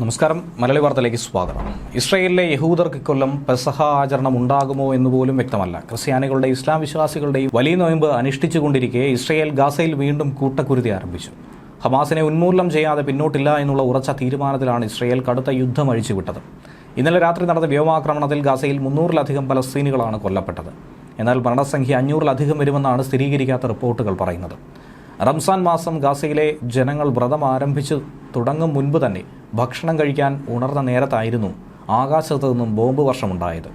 നമസ്കാരം. മലയാളി വാർത്തയിലേക്ക് സ്വാഗതം. ഇസ്രയേലിലെ യഹൂദർക്ക് കൊല്ലം പെസഹ ആചരണം ഉണ്ടാകുമോ എന്ന് പോലും വ്യക്തമല്ല. ക്രിസ്ത്യാനികളുടെ ഇസ്ലാം വിശ്വാസികളുടെയും വലിയ നോയമ്പ് അനുഷ്ഠിച്ചുകൊണ്ടിരിക്കെ ഇസ്രയേൽ ഗാസയിൽ വീണ്ടും കൂട്ടക്കുരുതി ആരംഭിച്ചു. ഹമാസിനെ ഉന്മൂലനം ചെയ്യാതെ പിന്നോട്ടില്ല എന്നുള്ള ഉറച്ച തീരുമാനത്തിലാണ് ഇസ്രയേൽ കടുത്ത യുദ്ധം അഴിച്ചുവിട്ടത്. ഇന്നലെ രാത്രി നടന്ന വ്യോമാക്രമണത്തിൽ ഗാസയിൽ മുന്നൂറിലധികം പലസ്തീനുകളാണ് കൊല്ലപ്പെട്ടത്. എന്നാൽ മരണസംഖ്യ അഞ്ഞൂറിലധികം വരുമെന്നാണ് സ്ഥിരീകരിക്കാത്ത റിപ്പോർട്ടുകൾ പറയുന്നത്. റംസാൻ മാസം ഗാസയിലെ ജനങ്ങൾ വ്രതം ആരംഭിച്ചു തുടങ്ങും മുൻപ് തന്നെ ഭക്ഷണം കഴിക്കാൻ ഉണർന്ന നേരത്തായിരുന്നു ആകാശത്ത് നിന്നും ബോംബ് വർഷമുണ്ടായത്.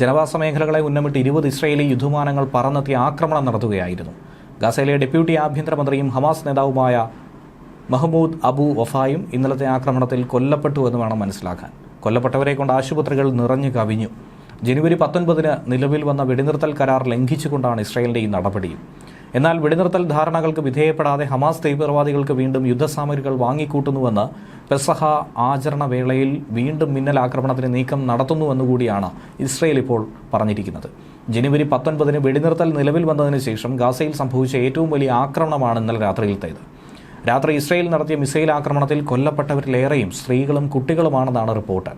ജനവാസ മേഖലകളെ ഉന്നമിട്ട് ഇരുപത് ഇസ്രയേലി യുദ്ധമാനങ്ങൾ പറന്നെത്തി ആക്രമണം നടത്തുകയായിരുന്നു. ഗാസയിലെ ഡെപ്യൂട്ടി ആഭ്യന്തരമന്ത്രിയും ഹമാസ് നേതാവുമായ മഹ്മൂദ് അബു വഫായും ഇന്നലത്തെ ആക്രമണത്തിൽ കൊല്ലപ്പെട്ടു എന്ന് വേണം മനസ്സിലാക്കാൻ. കൊല്ലപ്പെട്ടവരെ കൊണ്ട് ആശുപത്രികൾ നിറഞ്ഞു കവിഞ്ഞു. ജനുവരി പത്തൊൻപതിന് നിലവിൽ വന്ന വെടിനിർത്തൽ കരാർ ലംഘിച്ചുകൊണ്ടാണ് ഇസ്രയേലിന്റെ ഈ നടപടിയും എന്നാൽ വെടിനിർത്തൽ ധാരണകൾക്ക് വിധേയപ്പെടാതെ ഹമാസ് തീവ്രവാദികൾക്ക് വീണ്ടും യുദ്ധസാമഗ്രികൾ വാങ്ങിക്കൂട്ടുന്നുവെന്ന് പെസഹ ആചരണ വേളയിൽ വീണ്ടും മിന്നൽ ആക്രമണത്തിന് നീക്കം നടത്തുന്നുവെന്നുകൂടിയാണ് ഇസ്രയേൽ ഇപ്പോൾ പറഞ്ഞിരിക്കുന്നത്. ജനുവരി പത്തൊൻപതിന് വെടിനിർത്തൽ നിലവിൽ വന്നതിന് ശേഷം ഗാസയിൽ സംഭവിച്ച ഏറ്റവും വലിയ ആക്രമണമാണ് ഇന്നലെ രാത്രിയിലത്തേത്. രാത്രി ഇസ്രയേൽ നടത്തിയ മിസൈൽ ആക്രമണത്തിൽ കൊല്ലപ്പെട്ടവരിലേറെയും സ്ത്രീകളും കുട്ടികളുമാണെന്നാണ് റിപ്പോർട്ട്.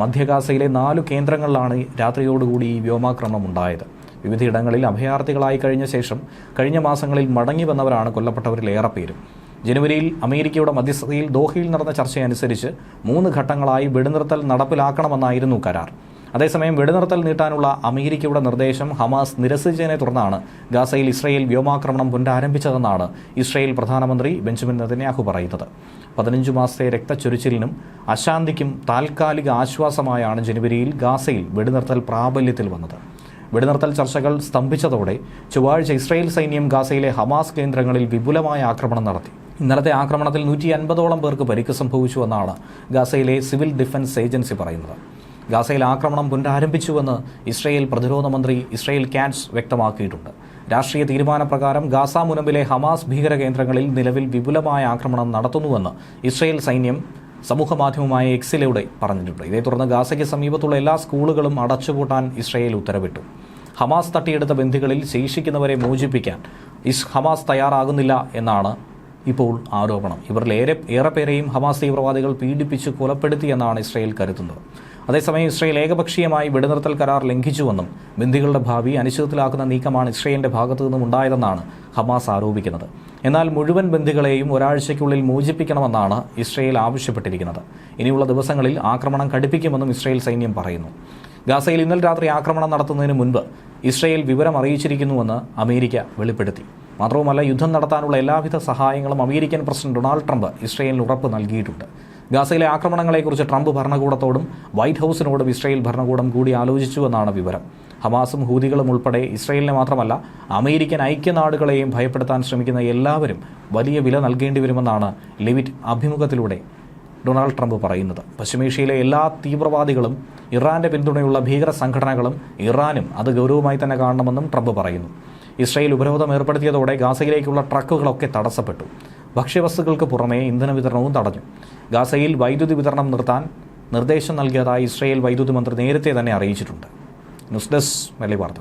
മധ്യഗാസയിലെ നാലു കേന്ദ്രങ്ങളിലാണ് രാത്രിയോടുകൂടി ഈ വ്യോമാക്രമണം ഉണ്ടായത്. വിവിധയിടങ്ങളിൽ അഭയാർത്ഥികളായി കഴിഞ്ഞ ശേഷം കഴിഞ്ഞ മാസങ്ങളിൽ മടങ്ങി വന്നവരാണ് കൊല്ലപ്പെട്ടവരിലേറെ പേരും. ജനുവരിയിൽ അമേരിക്കയുടെ മധ്യസ്ഥതയിൽ ദോഹയിൽ നടന്ന ചർച്ചയനുസരിച്ച് മൂന്ന് ഘട്ടങ്ങളായി വെടിനിർത്തൽ നടപ്പിലാക്കണമെന്നായിരുന്നു കരാർ. അതേസമയം വെടിനിർത്തൽ നീട്ടാനുള്ള അമേരിക്കയുടെ നിർദ്ദേശം ഹമാസ് നിരസിച്ചതിനെ തുടർന്നാണ് ഗാസയിൽ ഇസ്രയേൽ വ്യോമാക്രമണം പുനരാരംഭിച്ചതെന്നാണ് ഇസ്രയേൽ പ്രധാനമന്ത്രി ബെഞ്ചമിൻ നെതന്യാഹു പറയുന്നത്. പതിനഞ്ച് മാസത്തെ രക്തച്ചൊരിച്ചിലിനും അശാന്തിക്കും താൽക്കാലിക ആശ്വാസമായാണ് ജനുവരിയിൽ ഗാസയിൽ വെടിനിർത്തൽ പ്രാബല്യത്തിൽ വന്നത്. വെടിനിർത്തൽ ചർച്ചകൾ സ്തംഭിച്ചതോടെ ചൊവ്വാഴ്ച ഇസ്രായേൽ സൈന്യം ഗാസയിലെ ഹമാസ് കേന്ദ്രങ്ങളിൽ വിപുലമായ ആക്രമണം നടത്തി. ഇന്നലത്തെ ആക്രമണത്തിൽ നൂറ്റി അൻപതോളം പേർക്ക് പരിക്ക് സംഭവിച്ചുവെന്നാണ് ഗാസയിലെ സിവിൽ ഡിഫൻസ് ഏജൻസി പറയുന്നത്. ഗാസയിൽ ആക്രമണം പുനരാരംഭിച്ചുവെന്ന് ഇസ്രായേൽ പ്രതിരോധ മന്ത്രി ഇസ്രായേൽ കാറ്റ്സ് വ്യക്തമാക്കിയിട്ടുണ്ട്. രാഷ്ട്രീയ തീരുമാനപ്രകാരം ഗാസ മുനമ്പിലെ ഹമാസ് ഭീകര കേന്ദ്രങ്ങളിൽ നിലവിൽ വിപുലമായ ആക്രമണം നടത്തുന്നുവെന്ന് ഇസ്രായേൽ സൈന്യം സമൂഹമാധ്യമമായ എക്സിലൂടെ പറഞ്ഞിട്ടുണ്ട്. ഇതേ തുടർന്ന് ഗാസയ്ക്ക് സമീപത്തുള്ള എല്ലാ സ്കൂളുകളും അടച്ചുപൂട്ടാൻ ഇസ്രായേൽ ഉത്തരവിട്ടു. ഹമാസ് തട്ടിയെടുത്ത ബന്ധികളിൽ ശേഷിക്കുന്നവരെ മോചിപ്പിക്കാൻ ഇസ് ഹമാസ് തയ്യാറാകുന്നില്ല എന്നാണ് ഇപ്പോൾ ആരോപണം. ഇവരിൽ ഏറെ ഏറെ പേരെയും ഹമാസ് തീവ്രവാദികൾ പീഡിപ്പിച്ച് കൊലപ്പെടുത്തി എന്നാണ് ഇസ്രയേൽ കരുതുന്നത്. അതേസമയം ഇസ്രയേൽ ഏകപക്ഷീയമായി വെടിനിർത്തൽ കരാർ ലംഘിച്ചുവെന്നും ബന്ദികളുടെ ഭാവി അനിശ്ചിതത്തിലാക്കുന്ന നീക്കമാണ് ഇസ്രായേലിന്റെ ഭാഗത്തു നിന്നും ഉണ്ടായതെന്നാണ് ഹമാസ് ആരോപിക്കുന്നത്. എന്നാൽ മുഴുവൻ ബന്ദികളെയും ഒരാഴ്ചയ്ക്കുള്ളിൽ മോചിപ്പിക്കണമെന്നാണ് ഇസ്രയേൽ ആവശ്യപ്പെട്ടിരിക്കുന്നത്. ഇനിയുള്ള ദിവസങ്ങളിൽ ആക്രമണം കടുപ്പിക്കുമെന്നും ഇസ്രയേൽ സൈന്യം പറയുന്നു. ഗാസയിൽ ഇന്നലെ രാത്രി ആക്രമണം നടത്തുന്നതിന് മുൻപ് ഇസ്രയേൽ വിവരം അറിയിച്ചിരിക്കുന്നുവെന്ന് അമേരിക്ക വെളിപ്പെടുത്തി. മാത്രവുമല്ല യുദ്ധം നടത്താനുള്ള എല്ലാവിധ സഹായങ്ങളും അമേരിക്കൻ പ്രസിഡന്റ് ഡൊണാൾഡ് ട്രംപ് ഇസ്രയേലിന് ഉറപ്പ് നൽകിയിട്ടുണ്ട്. ഗാസയിലെ ആക്രമണങ്ങളെക്കുറിച്ച് ട്രംപ് ഭരണകൂടത്തോടും വൈറ്റ് ഹൌസിനോടും ഇസ്രയേൽ ഭരണകൂടം കൂടി ആലോചിച്ചുവെന്നാണ് വിവരം. ഹമാസും ഹൂതികളും ഉൾപ്പെടെ ഇസ്രയേലിനെ മാത്രമല്ല അമേരിക്കൻ ഐക്യനാടുകളെയും ഭയപ്പെടുത്താൻ ശ്രമിക്കുന്ന എല്ലാവരും വലിയ വില നൽകേണ്ടി വരുമെന്നാണ് ലിവിറ്റ് അഭിമുഖത്തിലൂടെ ഡൊണാൾഡ് ട്രംപ് പറയുന്നത്. പശ്ചിമേഷ്യയിലെ എല്ലാ തീവ്രവാദികളും ഇറാന്റെ പിന്തുണയുള്ള ഭീകര സംഘടനകളും ഇറാനും അത് ഗൗരവമായി തന്നെ കാണണമെന്നും ട്രംപ് പറയുന്നു. ഇസ്രായേൽ ഉപരോധം ഏർപ്പെടുത്തിയതോടെ ഗാസയിലേക്കുള്ള ട്രക്കുകളൊക്കെ തടസ്സപ്പെട്ടു. ഭക്ഷ്യവസ്തുക്കൾക്ക് പുറമേ ഇന്ധന വിതരണവും തടഞ്ഞു. ഗാസയിൽ വൈദ്യുതി വിതരണം നിർത്താൻ നിർദ്ദേശം നൽകിയതായി ഇസ്രായേൽ വൈദ്യുതി മന്ത്രി നേരത്തെ തന്നെ അറിയിച്ചിട്ടുണ്ട്. ന്യൂസ് ഡെസ്ക് വെള്ളി വാർത്ത